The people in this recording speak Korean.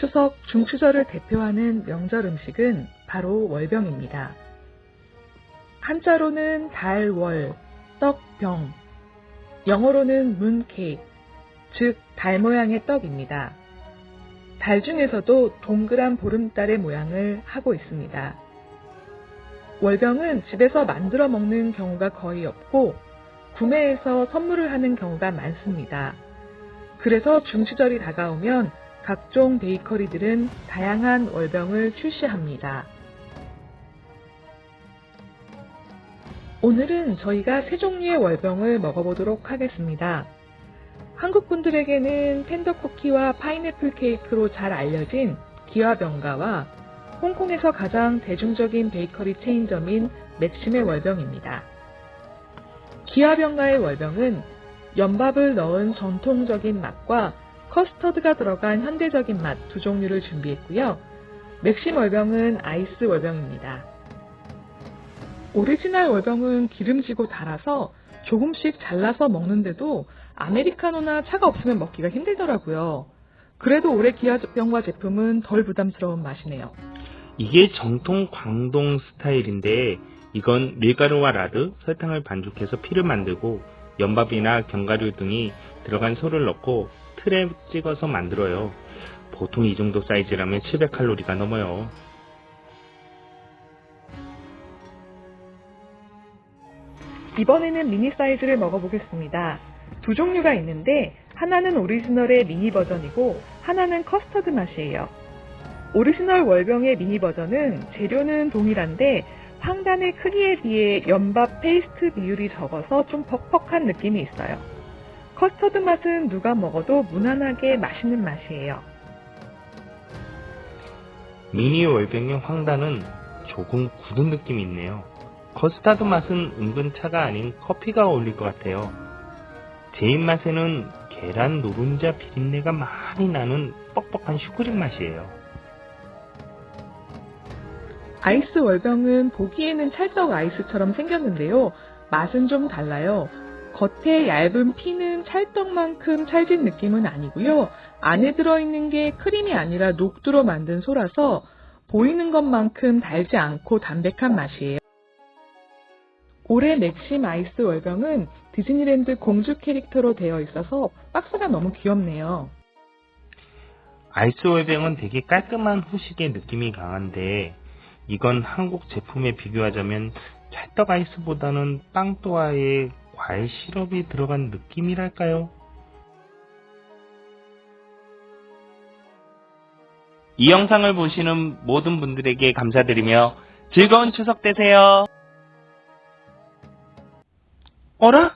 추석, 중추절을 대표하는 명절 음식은 바로 월병입니다. 한자로는 달, 월, 떡, 병, 영어로는 문 케이크, 즉, 달 모양의 떡입니다. 달 중에서도 동그란 보름달의 모양을 하고 있습니다. 월병은 집에서 만들어 먹는 경우가 거의 없고, 구매해서 선물을 하는 경우가 많습니다. 그래서 중추절이 다가오면 각종 베이커리들은 다양한 월병을 출시합니다. 오늘은 저희가 세 종류의 월병을 먹어보도록 하겠습니다. 한국 분들에게는 텐더 쿠키와 파인애플 케이크로 잘 알려진 기와병가와 홍콩에서 가장 대중적인 베이커리 체인점인 맥심의 월병입니다. 기와병가의 월병은 연밥을 넣은 전통적인 맛과 커스터드가 들어간 현대적인 맛 두 종류를 준비했고요. 맥심 월병은 아이스 월병입니다. 오리지널 월병은 기름지고 달아서 조금씩 잘라서 먹는데도 아메리카노나 차가 없으면 먹기가 힘들더라고요. 그래도 올해 기아병과 제품은 덜 부담스러운 맛이네요. 이게 정통 광동 스타일인데 이건 밀가루와 라드, 설탕을 반죽해서 피를 만들고 연밥이나 견과류 등이 들어간 소를 넣고 틀에 찍어서 만들어요. 보통 이 정도 사이즈라면 700칼로리가 넘어요. 이번에는 미니 사이즈를 먹어보겠습니다. 두 종류가 있는데 하나는 오리지널의 미니 버전이고 하나는 커스터드 맛이에요. 오리지널 월병의 미니 버전은 재료는 동일한데 황단의 크기에 비해 연밥 페이스트 비율이 적어서 좀 퍽퍽한 느낌이 있어요. 커스터드 맛은 누가 먹어도 무난하게 맛있는 맛이에요. 미니 월병의 황단은 조금 굳은 느낌이 있네요. 커스타드 맛은 은근 차가 아닌 커피가 어울릴 것 같아요. 제 입맛에는 계란 노른자 비린내가 많이 나는 뻑뻑한 슈크림 맛이에요. 아이스 월병은 보기에는 찰떡 아이스처럼 생겼는데요. 맛은 좀 달라요. 겉에 얇은 피는 찰떡만큼 찰진 느낌은 아니고요. 안에 들어있는 게 크림이 아니라 녹두로 만든 소라서 보이는 것만큼 달지 않고 담백한 맛이에요. 올해 맥심 아이스 월병은 디즈니랜드 공주 캐릭터로 되어 있어서 박스가 너무 귀엽네요. 아이스 월병은 되게 깔끔한 후식의 느낌이 강한데 이건 한국 제품에 비교하자면 찰떡 아이스보다는 빵 또아에 과일 시럽이 들어간 느낌이랄까요? 이 영상을 보시는 모든 분들에게 감사드리며 즐거운 추석 되세요. 어라?